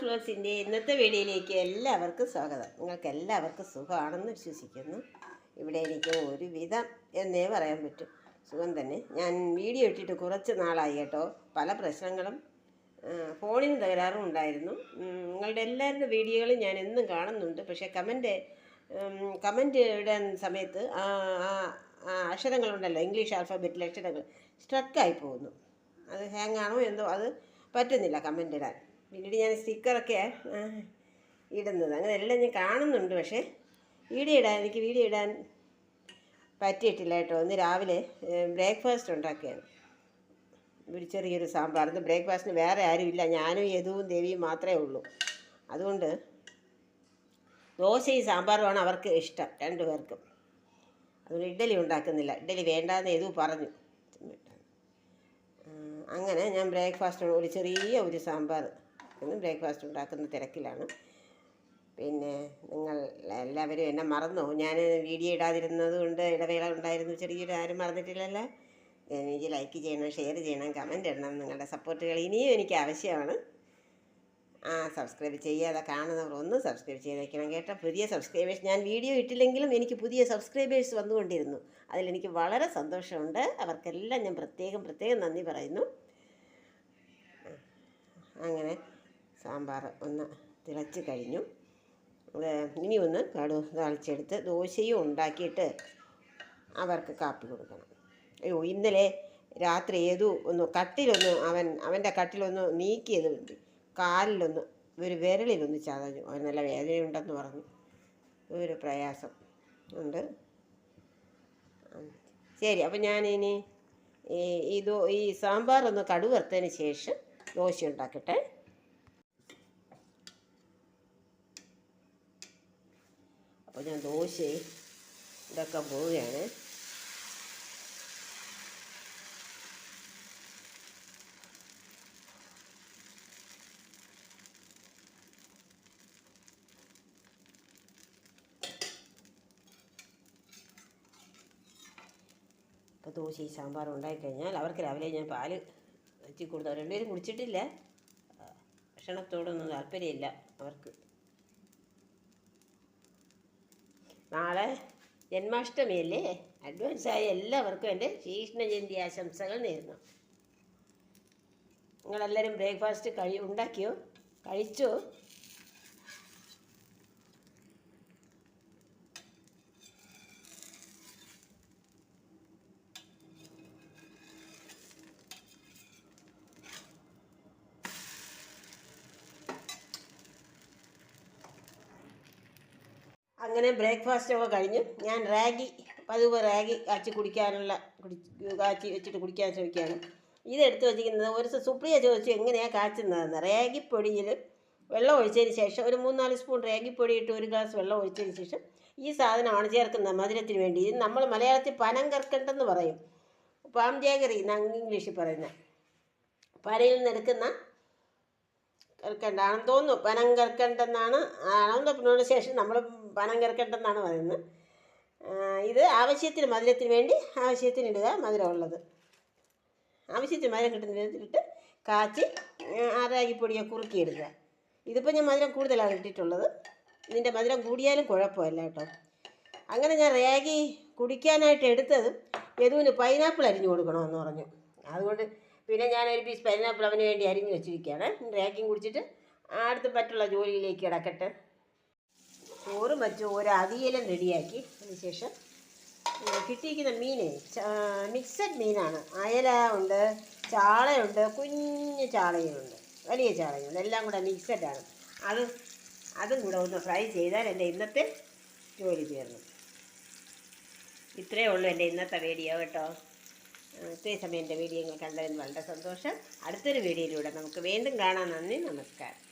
ബ്ലോഗ്സിന്റെ ഇന്നത്തെ വീഡിയോയിലേക്ക് എല്ലാവർക്കും സ്വാഗതം. നിങ്ങൾക്ക് എല്ലാവർക്കും സുഖമാണെന്ന് വിശ്വസിക്കുന്നു. ഇവിടെ എനിക്ക് ഒരുവിധം എന്നേ പറയാൻ പറ്റും. സുഖം തന്നെ. ഞാൻ വീഡിയോ ഇട്ടിട്ട് കുറച്ച് നാളായി കേട്ടോ. പല പ്രശ്നങ്ങളും ഫോണിന് തകരാറും ഉണ്ടായിരുന്നു. നിങ്ങളുടെ എല്ലാവരുടെ വീഡിയോകളും ഞാൻ എന്നും കാണുന്നുണ്ട്. പക്ഷേ കമന്റ് കമന്റ് ഇടാൻ സമയത്ത് ആ അക്ഷരങ്ങളുണ്ടല്ലോ ഇംഗ്ലീഷ് ആൽഫബറ്റിലെ അക്ഷരങ്ങൾ സ്ട്രക്കായി പോകുന്നു. അത് ഹാങ്ങാണോ എന്തോ അത് പറ്റുന്നില്ല കമന്റ് ഇടാൻ. പിന്നീട് ഞാൻ സ്റ്റിക്കറൊക്കെ ഇടുന്നത്. അങ്ങനെ എല്ലാം ഞാൻ കാണുന്നുണ്ട് പക്ഷേ വീഡിയോ ഇടാൻ എനിക്ക് വീഡിയോ ഇടാൻ പറ്റിയിട്ടില്ല കേട്ടോ. ഒന്ന് രാവിലെ ബ്രേക്ക്ഫാസ്റ്റ് ഉണ്ടാക്കിയാണ്. ഒരു ചെറിയൊരു സാമ്പാർ. ഇന്ന് ബ്രേക്ക്ഫാസ്റ്റിന് വേറെ ആരുമില്ല. ഞാനും യദുവും ദേവിയും മാത്രമേ ഉള്ളൂ. അതുകൊണ്ട് ദോശയും സാമ്പാറുമാണ് അവർക്ക് ഇഷ്ടം രണ്ടു പേർക്കും. അതുകൊണ്ട് ഇഡ്ഡലി ഉണ്ടാക്കുന്നില്ല. ഇഡ്ഡലി വേണ്ടാന്ന് യദു പറഞ്ഞു. അങ്ങനെ ഞാൻ ബ്രേക്ക്ഫാസ്റ്റ് ഒരു ചെറിയ ഒരു സാമ്പാർ ഇന്ന് ബ്രേക്ക്ഫാസ്റ്റ് ഉണ്ടാക്കുന്ന തിരക്കിലാണ്. പിന്നെ നിങ്ങൾ എല്ലാവരും എന്നെ മറന്നു? ഞാൻ വീഡിയോ ഇടാതിരുന്നത് കൊണ്ട് ഇടവേള ഉണ്ടായിരുന്നു. ചെറിയൊരു ആരും മറന്നിട്ടില്ലല്ലോ? എനിക്ക് ലൈക്ക് ചെയ്യണം ഷെയർ ചെയ്യണം കമന്റ് ഇടണം. നിങ്ങളുടെ സപ്പോർട്ടുകൾ ഇനിയും എനിക്ക് ആവശ്യമാണ്. ആ സബ്സ്ക്രൈബ് ചെയ്യാതെ കാണുന്നവർ ഒന്ന് സബ്സ്ക്രൈബ് ചെയ്ത് ചെയ്തേക്കണം കേട്ടോ. പുതിയ സബ്സ്ക്രൈബേഴ്സ് ഞാൻ വീഡിയോ ഇട്ടില്ലെങ്കിലും എനിക്ക് പുതിയ സബ്സ്ക്രൈബേഴ്സ് വന്നുകൊണ്ടിരുന്നു. അതിലെനിക്ക് വളരെ സന്തോഷമുണ്ട്. അവർക്കെല്ലാം ഞാൻ പ്രത്യേകം പ്രത്യേകം നന്ദി പറയുന്നു. അങ്ങനെ. സാമ്പാർ ഒന്ന് തിളച്ച് കഴിഞ്ഞു. ഇനി ഒന്ന് കടു തളിച്ചെടുത്ത് ദോശയും ഉണ്ടാക്കിയിട്ട് അവർക്ക് കാപ്പി കൊടുക്കണം. അയ്യോ ഇന്നലെ രാത്രി ഏതു ഒന്ന് കട്ടിലൊന്ന് അവൻ അവന്റെ കട്ടിലൊന്ന് നീക്കിയത് കാലിലൊന്ന് ഒരു വിരലിലൊന്ന് ചതഞ്ഞു. അവൻ നല്ല വേദനയുണ്ടെന്ന് പറഞ്ഞു. ഒരു പ്രയാസം ഉണ്ട്. ശരി അപ്പം ഞാനിനി ഈ ഈ സാമ്പാറൊന്ന് കടുക് ശേഷം ദോശ ഉണ്ടാക്കട്ടെ. അപ്പോൾ ഞാൻ ദോശ ഉണ്ടാക്കാൻ പോവുകയാണ്. അപ്പോൾ ദോശയും സാമ്പാറും ഉണ്ടായിക്കഴിഞ്ഞാൽ അവർക്ക് രാവിലെ ഞാൻ പാൽ വെച്ച് കൊടുത്തു രണ്ടുപേരും കുടിച്ചിട്ടില്ല. ഭക്ഷണത്തോടൊന്നും താല്പര്യമില്ല അവർക്ക്. നാളെ ജന്മാഷ്ടമിയല്ലേ? അഡ്വാൻസായ എല്ലാവർക്കും എന്റെ ശ്രീകൃഷ്ണ ജയന്തി ആശംസകൾ നേരുന്നു. നിങ്ങളെല്ലാവരും ബ്രേക്ക്ഫാസ്റ്റ് കഴി ഉണ്ടാക്കിയോ? കഴിച്ചോ? അങ്ങനെ ബ്രേക്ക്ഫാസ്റ്റ് ഒക്കെ കഴിഞ്ഞു ഞാൻ റാഗി പതിവ് റാഗി കാച്ചി കുടിക്കാനുള്ള കുടി കാച്ചി വെച്ചിട്ട് കുടിക്കാൻ ശ്രമിക്കുകയാണ്. ഇതെടുത്ത് വെച്ചിരിക്കുന്നത് ഒരു സുപ്രിയ ചോദിച്ചു എങ്ങനെയാണ് കാച്ചുന്നതെന്ന്. റാഗിപ്പൊടിയിൽ വെള്ളം ഒഴിച്ചതിന് ശേഷം ഒരു മൂന്നാൽ സ്പൂൺ റാഗിപ്പൊടി ഇട്ട് ഒരു ഗ്ലാസ് വെള്ളം ഒഴിച്ചതിന് ശേഷം ഈ സാധനമാണ് ചേർക്കുന്നത് മധുരത്തിന് വേണ്ടി. ഇത് നമ്മൾ മലയാളത്തിൽ പനം കർക്കണ്ടെന്ന് പറയും. പാം ജാഗറി എന്നാണ് ഇംഗ്ലീഷിൽ പറയുന്നത്. പനയിൽ നിന്ന് എടുക്കുന്ന കൽക്കണ്ടാണെന്ന് തോന്നുന്നു. പനം കൽക്കണ്ടെന്നാണ് ആണെന്ന് പ്രൊണൗൺസിയേഷൻ നമ്മൾ പനം കൽക്കണ്ടെന്നാണ് പറയുന്നത്. ഇത് ആവശ്യത്തിന് മധുരത്തിന് വേണ്ടി ആവശ്യത്തിന് ഇടുക മധുരമുള്ളത് ആവശ്യത്തിന് മധുരം കിട്ടുന്ന വിധത്തിലിട്ട് കാച്ചി ആറാകിപ്പൊടിയെ കുറുക്കിയിടുക. ഇതിപ്പോൾ ഞാൻ മധുരം കൂടുതലാണ് ഇട്ടിട്ടുള്ളത്. ഇതിന്റെ മധുരം കൂടിയാലും കുഴപ്പമില്ല കേട്ടോ. അങ്ങനെ ഞാൻ റാഗി കുടിക്കാനായിട്ട് എടുത്തതും യദുവിന് പൈനാപ്പിൾ അരിഞ്ഞു കൊടുക്കണമെന്ന് പറഞ്ഞു. അതുകൊണ്ട് പിന്നെ ഞാനൊരു പീസ് പൈനാപ്പിൾ അവന് വേണ്ടി അരിഞ്ഞു വെച്ചിരിക്കുകയാണ്. റാഗിയും കുടിച്ചിട്ട് അടുത്ത് പറ്റുള്ള ജോലിയിലേക്ക് കിടക്കട്ടെ. ചോറും വെച്ച് ഒരു അവിയലും റെഡിയാക്കി. അതിനുശേഷം കിട്ടിയിരിക്കുന്ന മീൻ മിക്സഡ് മീനാണ്. അയല ഉണ്ട് ചാളയുണ്ട് കുഞ്ഞു ചാളയുണ്ട്. വലിയ ചാളയുണ്ട്. എല്ലാം കൂടെ മിക്സഡാണ് അത് അതും കൂടെ ഒന്ന് ഫ്രൈ ചെയ്താൽ എന്റെ ഇന്നത്തെ ജോലി തീർന്നു. ഇത്രയേ ഉള്ളൂ എന്റെ ഇന്നത്തെ വീഡിയോ കേട്ടോ. ഇത്രയും സമയം എന്റെ വീഡിയോ നിങ്ങൾ കണ്ടതിന് വളരെ സന്തോഷം. അടുത്തൊരു വീഡിയോയിലൂടെ നമുക്ക് വീണ്ടും കാണാം. നന്ദി നമസ്കാരം.